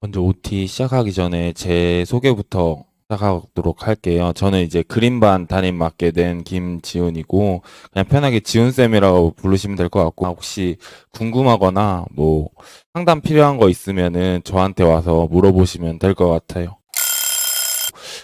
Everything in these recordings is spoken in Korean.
먼저 OT 시작하기 전에 제 소개부터 시작하도록 할게요. 저는 이제 그린반 담임 맡게 된 김지훈이고 그냥 편하게 지훈쌤이라고 부르시면 될 것 같고 혹시 궁금하거나 뭐 상담 필요한 거 있으면은 저한테 와서 물어보시면 될 것 같아요.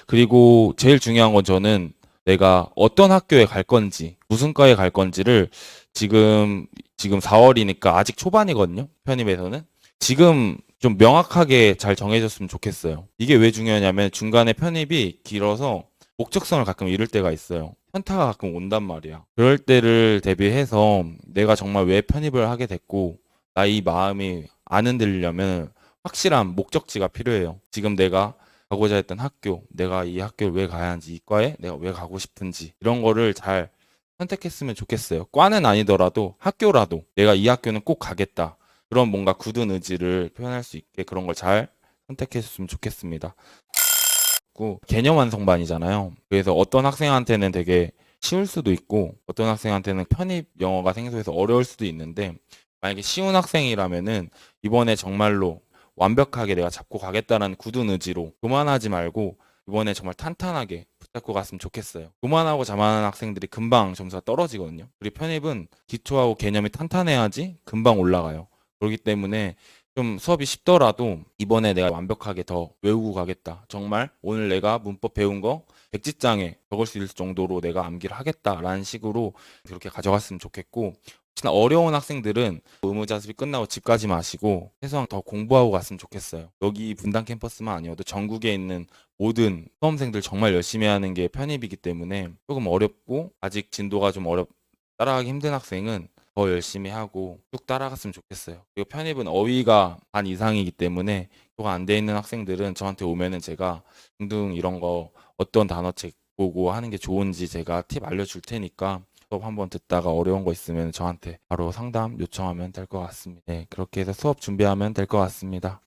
그리고 제일 중요한 건 저는 내가 어떤 학교에 갈 건지 무슨 과에 갈 건지를 지금 지금 4월이니까 아직 초반이거든요. 편입에서는 지금 좀 명확하게 잘 정해졌으면 좋겠어요. 이게 왜 중요하냐면 중간에 편입이 길어서 목적성을 가끔 잃을 때가 있어요. 현타가 가끔 온단 말이야. 그럴 때를 대비해서 내가 정말 왜 편입을 하게 됐고 나 이 마음이 안 흔들리려면 확실한 목적지가 필요해요. 지금 내가 가고자 했던 학교, 내가 이 학교를 왜 가야 하는지, 이 과에 내가 왜 가고 싶은지 이런 거를 잘 선택했으면 좋겠어요. 과는 아니더라도 학교라도 내가 이 학교는 꼭 가겠다. 그런 뭔가 굳은 의지를 표현할 수 있게 그런 걸 잘 선택했으면 좋겠습니다. 그 개념 완성반이잖아요. 그래서 어떤 학생한테는 되게 쉬울 수도 있고 어떤 학생한테는 편입 영어가 생소해서 어려울 수도 있는데 만약에 쉬운 학생이라면은 이번에 정말로 완벽하게 내가 잡고 가겠다라는 굳은 의지로 교만하지 말고 이번에 정말 탄탄하게 붙잡고 갔으면 좋겠어요. 교만하고 자만한 학생들이 금방 점수가 떨어지거든요. 그리고 편입은 기초하고 개념이 탄탄해야지 금방 올라가요. 그렇기 때문에 좀 수업이 쉽더라도 이번에 내가 완벽하게 더 외우고 가겠다. 정말 오늘 내가 문법 배운 거 백지장에 적을 수 있을 정도로 내가 암기를 하겠다라는 식으로 그렇게 가져갔으면 좋겠고 혹시나 어려운 학생들은 의무자습이 끝나고 집 가지 마시고 최소한 더 공부하고 갔으면 좋겠어요. 여기 분당 캠퍼스만 아니어도 전국에 있는 모든 수험생들 정말 열심히 하는 게 편입이기 때문에 조금 어렵고 아직 진도가 좀 어렵 따라가기 힘든 학생은 더 열심히 하고 쭉 따라갔으면 좋겠어요. 그리고 편입은 어휘가 반 이상이기 때문에 그거 안돼 있는 학생들은 저한테 오면은 제가 등등 이런 거 어떤 단어책 보고 하는 게 좋은지 제가 팁 알려줄 테니까 수업 한번 듣다가 어려운 거 있으면 저한테 바로 상담 요청하면 될 것 같습니다. 네, 그렇게 해서 수업 준비하면 될 것 같습니다.